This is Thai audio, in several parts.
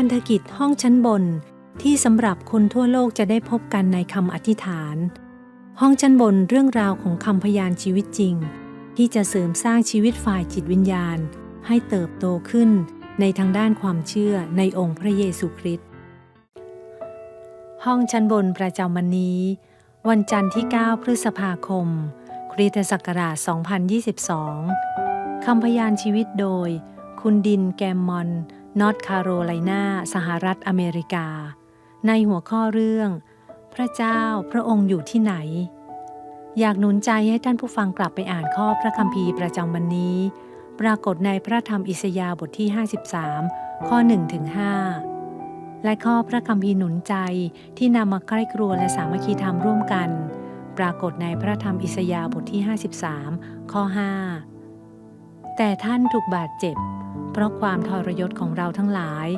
พันธกิจห้องชั้นบนที่สำหรับคนทั่วโลกจะได้พบกันในคำอธิษฐาน ห้องชั้นบนเรื่องราวของคำพยานชีวิตจริง ที่จะเสริมสร้างชีวิตฝ่ายจิตวิญญาณ ให้เติบโตขึ้นในทางด้านความเชื่อในองค์พระเยซูคริสต์ห้องชั้นบนประจำวันนี้ วันจันทร์ที่ 9 พฤษภาคม คริสตศักราช 2022 คำพยานชีวิตโดย คุณดินแกมมอน นอร์ทคาโรไลนาสหรัฐอเมริกา ในหัวข้อเรื่อง พระเจ้าพระองค์อยู่ที่ไหน อยากหนุนใจให้ท่านผู้ฟังกลับไปอ่านข้อพระคัมภีร์ประจำวันนี้ ปรากฏในพระธรรมอิสยาห์บทที่ 53 ข้อ1ถึง5และข้อพระคัมภีร์หนุนใจที่นำมาใกล้ครัวและสามัคคีธรรมร่วมกัน ปรากฏในพระธรรมอิสยาห์บทที่ 53 ข้อ 5 แต่ท่านถูกบาดเจ็บ เพราะความทรยศของเราทั้งหลาย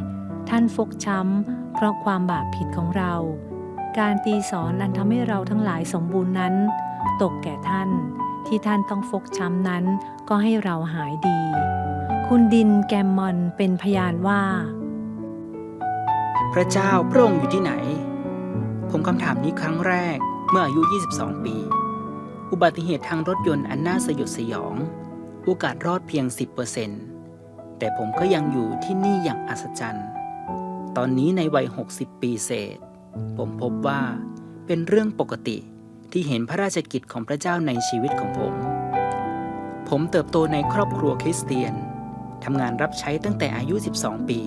ท่านฟกช้ำ เพราะความบาปผิดของเรา การตีสอนอันทำให้เราทั้งหลายสมบูรณ์นั้น ตกแก่ท่าน ที่ท่านต้องฟกช้ำนั้น ก็ให้เราหายดี คุณดินแกมมอนเป็นพยานว่า พระเจ้าพระองค์อยู่ที่ไหน ผมคำถามนี้ครั้งแรกเมื่ออายุ 22 ปี อุบัติเหตุทางรถยนต์อันน่าสยดสยอง โอกาสรอดเพียง 10% แต่ผมก็ยังอยู่ที่นี่อย่างอัศจรรย์ ตอนนี้ในวัย 60 ปีเศษ ผมพบว่าเป็นเรื่องปกติที่เห็นพระราชกิจของพระเจ้าในชีวิตของผม ผมเติบโตในครอบครัวคริสเตียนทำงานรับใช้ตั้งแต่อายุ 12 ปี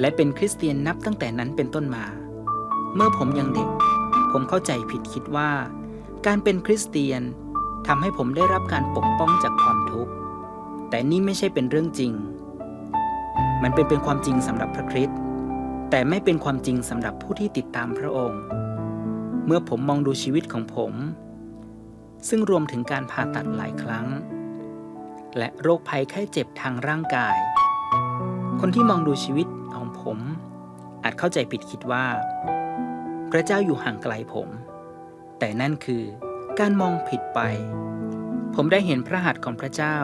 และเป็นคริสเตียนนับตั้งแต่นั้นเป็นต้นมา เมื่อผมยังเด็ก ผมเข้าใจผิดคิดว่า การเป็นคริสเตียนทำให้ผมได้รับการปกป้องจากความทุกข์ แต่นี่ไม่ใช่เป็นเรื่องจริง มันเป็นเป็นความจริงสำหรับพระคริสต์แต่ไม่เป็นความจริงสำหรับผู้ที่ติดตามพระองค์ เมื่อผมมองดูชีวิตของผม ซึ่งรวมถึงการผ่าตัดหลายครั้ง และโรคภัยไข้เจ็บทางร่างกาย คนที่มองดูชีวิตของผม อาจเข้าใจผิดคิดว่า พระเจ้าอยู่ห่างไกลผม แต่นั่นคือการมองผิดไป ผมได้เห็นพระหัตถ์ของพระเจ้า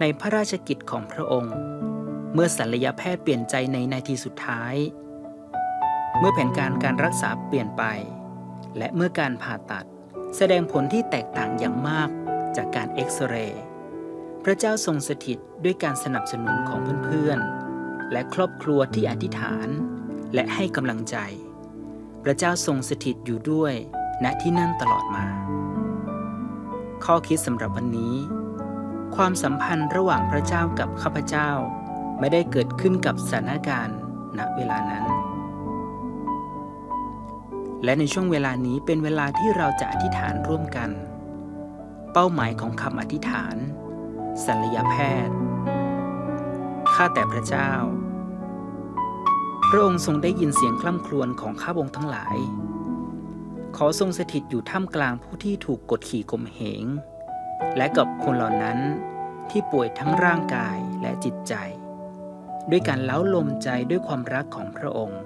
ในพระราชกิจของพระองค์ เมื่อศัลยแพทย์เปลี่ยนใจในนาทีสุดท้าย เมื่อแผนการการรักษาเปลี่ยนไป และเมื่อการผ่าตัดแสดงผลที่แตกต่างอย่างมากจากการเอ็กซเรย์พระเจ้าทรงสถิตด้วยการสนับสนุนของเพื่อนๆ และครอบครัวที่อธิษฐาน และให้กำลังใจ พระเจ้าทรงสถิตอยู่ด้วยณที่นั่นตลอดมา ข้อคิดสำหรับวันนี้ ความสัมพันธ์ระหว่างพระเจ้ากับข้าพเจ้า ไม่ได้เกิดขึ้นกับสถานการณ์ณเวลานั้น และในช่วงเวลานี้เป็นเวลาที่เราจะอธิษฐานร่วมกัน เป้าหมายของคำอธิษฐานศัลยแพทย์ ข้าแต่พระเจ้า พระองค์ทรงได้ยินเสียงคล่ำครวญของข้าพงทั้งหลาย ขอทรงสถิตอยู่ท่ามกลางผู้ที่ถูกกดขี่ข่มเหง และกับคนเหล่านั้นที่ป่วยทั้งร่างกายและจิตใจ ด้วยการเล้าลมใจด้วยความรักของพระองค์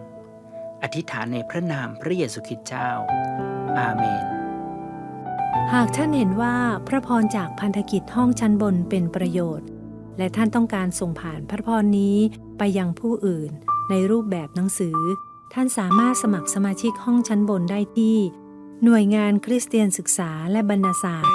อธิษฐานในพระนามพระเยซูคริสต์เจ้า อาเมน หากท่านเห็นว่าพระพรจากพันธกิจห้องชั้นบนเป็นประโยชน์ และท่านต้องการส่งผ่านพระพรนี้ไปยังผู้อื่นในรูปแบบหนังสือ ท่านสามารถสมัครสมาชิกห้องชั้นบนได้ที่ หน่วยงานคริสเตียนศึกษาและบรรณาศาสตร์